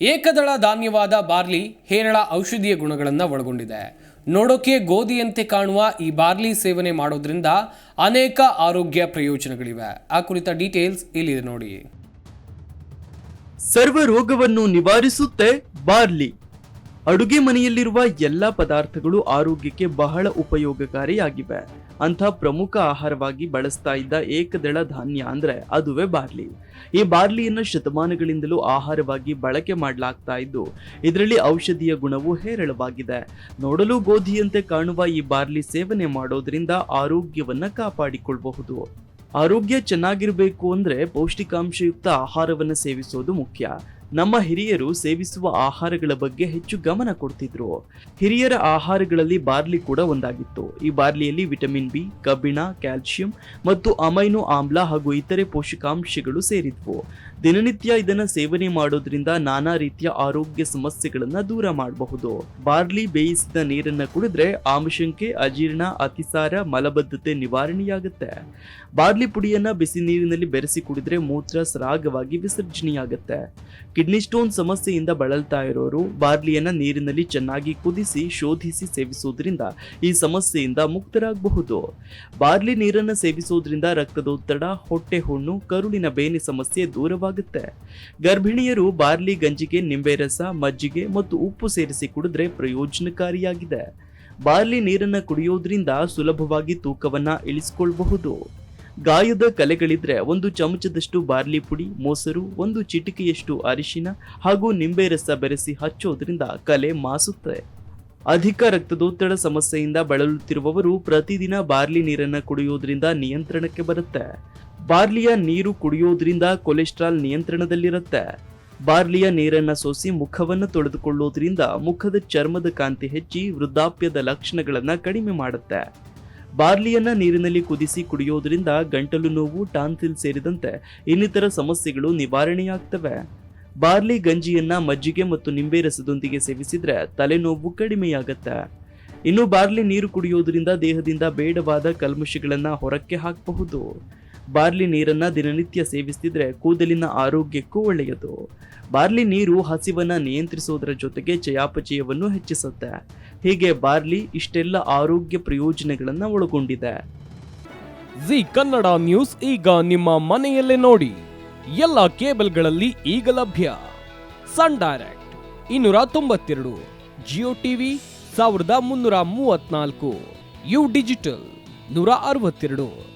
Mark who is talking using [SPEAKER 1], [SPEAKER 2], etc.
[SPEAKER 1] ಏಕದಳ ಧಾನ್ಯವಾದ ಬಾರ್ಲಿ ಹೇರಳ ಔಷಧೀಯ ಗುಣಗಳನ್ನು ಒಳಗೊಂಡಿದೆ. ನೋಡೋಕೆ ಗೋಧಿಯಂತೆ ಕಾಣುವ ಈ ಬಾರ್ಲಿ ಸೇವನೆ ಮಾಡೋದ್ರಿಂದ ಅನೇಕ ಆರೋಗ್ಯ ಪ್ರಯೋಜನಗಳಿವೆ. ಆ ಕುರಿತ ಡೀಟೇಲ್ಸ್ ಇಲ್ಲಿದೆ ನೋಡಿ.
[SPEAKER 2] ಸರ್ವ ರೋಗವನ್ನು ನಿವಾರಿಸುತ್ತೆ ಬಾರ್ಲಿ. ಅಡುಗೆ ಮನೆಯಲ್ಲಿರುವ ಎಲ್ಲ ಪದಾರ್ಥಗಳು ಆರೋಗ್ಯಕ್ಕೆ ಬಹಳ ಉಪಯೋಗಕಾರಿಯಾಗಿವೆ. ಅಂಥ ಪ್ರಮುಖ ಆಹಾರವಾಗಿ ಬಳಸ್ತಾ ಇದ್ದ ಏಕದಳ ಧಾನ್ಯ ಅಂದ್ರೆ ಅದುವೇ ಬಾರ್ಲಿ. ಈ ಬಾರ್ಲಿಯನ್ನು ಶತಮಾನಗಳಿಂದಲೂ ಆಹಾರವಾಗಿ ಬಳಕೆ ಮಾಡಲಾಗ್ತಾ ಇದ್ದು, ಇದರಲ್ಲಿ ಔಷಧೀಯ ಗುಣವು ಹೇರಳವಾಗಿದೆ. ನೋಡಲು ಗೋಧಿಯಂತೆ ಕಾಣುವ ಈ ಬಾರ್ಲಿ ಸೇವನೆ ಮಾಡೋದ್ರಿಂದ ಆರೋಗ್ಯವನ್ನ ಕಾಪಾಡಿಕೊಳ್ಳಬಹುದು ಆರೋಗ್ಯ ಚೆನ್ನಾಗಿರಬೇಕು ಅಂದ್ರೆ ಪೌಷ್ಟಿಕಾಂಶಯುಕ್ತ ಆಹಾರವನ್ನು ಸೇವಿಸೋದು ಮುಖ್ಯ. ನಮ್ಮ ಹಿರಿಯರು ಸೇವಿಸುವ ಆಹಾರಗಳ ಬಗ್ಗೆ ಹೆಚ್ಚು ಗಮನ ಕೊಡ್ತಿದ್ರು. ಹಿರಿಯರ ಆಹಾರಗಳಲ್ಲಿ ಬಾರ್ಲಿ ಕೂಡ ಒಂದಾಗಿತ್ತು. ಈ ಬಾರ್ಲಿಯಲ್ಲಿ ವಿಟಮಿನ್ ಬಿ, ಕಬ್ಬಿಣ ಕ್ಯಾಲ್ಸಿಯಂ ಮತ್ತು ಅಮೈನೋ ಆಮ್ಲ ಹಾಗೂ ಇತರೆ ಪೋಷಕಾಂಶಗಳು ಸೇರಿದ್ವು. ದಿನನಿತ್ಯ ಇದನ್ನ ಸೇವನೆ ಮಾಡೋದ್ರಿಂದ ನಾನಾ ರೀತಿಯ ಆರೋಗ್ಯ ಸಮಸ್ಯೆಗಳನ್ನ ದೂರ ಮಾಡಬಹುದು. ಬಾರ್ಲಿ ಬೇಯಿಸಿದ ನೀರನ್ನ ಕುಡಿದ್ರೆ ಆಮಶಂಕೆ, ಅಜೀರ್ಣ, ಅತಿಸಾರ, ಮಲಬದ್ಧತೆ ನಿವಾರಣೆಯಾಗುತ್ತೆ. ಬಾರ್ಲಿ ಪುಡಿಯನ್ನ ಬಿಸಿ ನೀರಿನಲ್ಲಿ ಬೆರೆಸಿ ಕುಡಿದ್ರೆ ಮೂತ್ರ ಸರಾಗವಾಗಿ ವಿಸರ್ಜನೆಯಾಗುತ್ತೆ. ಕಿಡ್ನಿ ಸ್ಟೋನ್ ಸಮಸ್ಯೆಯಿಂದ ಬಳಲ್ತಾ ಇರೋರು ಬಾರ್ಲಿಯನ್ನ ನೀರಿನಲ್ಲಿ ಚೆನ್ನಾಗಿ ಕುದಿಸಿ, ಶೋಧಿಸಿ ಸೇವಿಸುವುದರಿಂದ ಈ ಸಮಸ್ಯೆಯಿಂದ ಮುಕ್ತರಾಗಬಹುದು. ಬಾರ್ಲಿ ನೀರನ್ನು ಸೇವಿಸುವುದರಿಂದ ರಕ್ತದೊತ್ತಡ ಹೊಟ್ಟೆ ಹುಣ್ಣು, ಕರುಳಿನ ಬೇನೆ ಸಮಸ್ಯೆ ದೂರವಾಗುತ್ತೆ. ಗರ್ಭಿಣಿಯರು ಬಾರ್ಲಿ ಗಂಜಿಗೆ ನಿಂಬೆ ರಸ, ಮಜ್ಜಿಗೆ ಮತ್ತು ಉಪ್ಪು ಸೇರಿಸಿ ಕುಡಿದ್ರೆ ಪ್ರಯೋಜನಕಾರಿಯಾಗಿದೆ. ಬಾರ್ಲಿ ನೀರನ್ನು ಕುಡಿಯೋದ್ರಿಂದ ಸುಲಭವಾಗಿ ತೂಕವನ್ನ ಇಳಿಸಿಕೊಳ್ಳಬಹುದು ಗಾಯದ ಕಲೆಗಳಿದ್ರೆ ಒಂದು ಚಮಚದಷ್ಟು ಬಾರ್ಲಿ ಪುಡಿ, ಮೊಸರು, ಒಂದು ಚಿಟಿಕೆಯಷ್ಟು ಅರಿಶಿನ ಹಾಗೂ ನಿಂಬೆ ರಸ ಬೆರೆಸಿ ಹಚ್ಚೋದ್ರಿಂದ ಕಲೆ ಮಾಸುತ್ತೆ. ಅಧಿಕ ರಕ್ತದೊತ್ತಡ ಸಮಸ್ಯೆಯಿಂದ ಬಳಲುತ್ತಿರುವವರು ಪ್ರತಿದಿನ ಬಾರ್ಲಿ ನೀರನ್ನು ಕುಡಿಯೋದ್ರಿಂದ ನಿಯಂತ್ರಣಕ್ಕೆ ಬರುತ್ತೆ. ಬಾರ್ಲಿಯ ನೀರು ಕುಡಿಯೋದ್ರಿಂದ ಕೊಲೆಸ್ಟ್ರಾಲ್ ನಿಯಂತ್ರಣದಲ್ಲಿರುತ್ತೆ. ಬಾರ್ಲಿಯ ನೀರನ್ನು ಸೋಸಿ ಮುಖವನ್ನು ತೊಳೆದುಕೊಳ್ಳೋದ್ರಿಂದ ಮುಖದ ಚರ್ಮದ ಕಾಂತಿ ಹೆಚ್ಚಿ ವೃದ್ಧಾಪ್ಯದ ಲಕ್ಷಣಗಳನ್ನು ಕಡಿಮೆ ಮಾಡುತ್ತೆ. ಬಾರ್ಲಿಯನ್ನ ನೀರಿನಲ್ಲಿ ಕುದಿಸಿ ಕುಡಿಯೋದ್ರಿಂದ ಗಂಟಲು ನೋವು, ಟಾನ್ಸಿಲ್ ಸೇರಿದಂತೆ ಇನ್ನಿತರ ಸಮಸ್ಯೆಗಳು ನಿವಾರಣೆಯಾಗ್ತವೆ. ಬಾರ್ಲಿ ಗಂಜಿಯನ್ನ ಮಜ್ಜಿಗೆ ಮತ್ತು ನಿಂಬೆ ರಸದೊಂದಿಗೆ ಸೇವಿಸಿದ್ರೆ ತಲೆನೋವು ಕಡಿಮೆಯಾಗತ್ತೆ. ಇನ್ನು ಬಾರ್ಲಿ ನೀರು ಕುಡಿಯೋದ್ರಿಂದ ದೇಹದಿಂದ ಬೇಡವಾದ ಕಲ್ಮಶಗಳನ್ನ ಹೊರಕ್ಕೆ ಹಾಕಬಹುದು. ಬಾರ್ಲಿ ನೀರನ್ನ ದಿನನಿತ್ಯ ಸೇವಿಸ್ತಿದ್ರೆ ಕೂದಲಿನ ಆರೋಗ್ಯಕ್ಕೂ ಒಳ್ಳೆಯದು. ಬಾರ್ಲಿ ನೀರು ಹಸಿವನ್ನ ನಿಯಂತ್ರಿಸೋದರ ಜೊತೆಗೆ ಚಯಾಪಚಯವನ್ನು ಹೆಚ್ಚಿಸುತ್ತೆ. ಹೀಗೆ ಬಾರ್ಲಿ ಇಷ್ಟೆಲ್ಲ ಆರೋಗ್ಯ ಪ್ರಯೋಜನಗಳನ್ನ ಒಳಗೊಂಡಿದೆ.
[SPEAKER 3] ಜಿ ಕನ್ನಡ ನ್ಯೂಸ್ ಈಗ ನಿಮ್ಮ ಮನೆಯಲ್ಲೇ ನೋಡಿ. ಎಲ್ಲ ಕೇಬಲ್ಗಳಲ್ಲಿ ಈಗ ಲಭ್ಯ. ಸನ್ ಡೈರೆಕ್ಟ್ ಇನ್ನೂರ ತೊಂಬತ್ತೆರಡು, ಜಿಯೋ ಟಿವಿ ಸಾವಿರದ ಮುನ್ನೂರ ಮೂವತ್ನಾಲ್ಕು ಯು ಡಿಜಿಟಲ್ ನೂರ ಅರವತ್ತೆರಡು.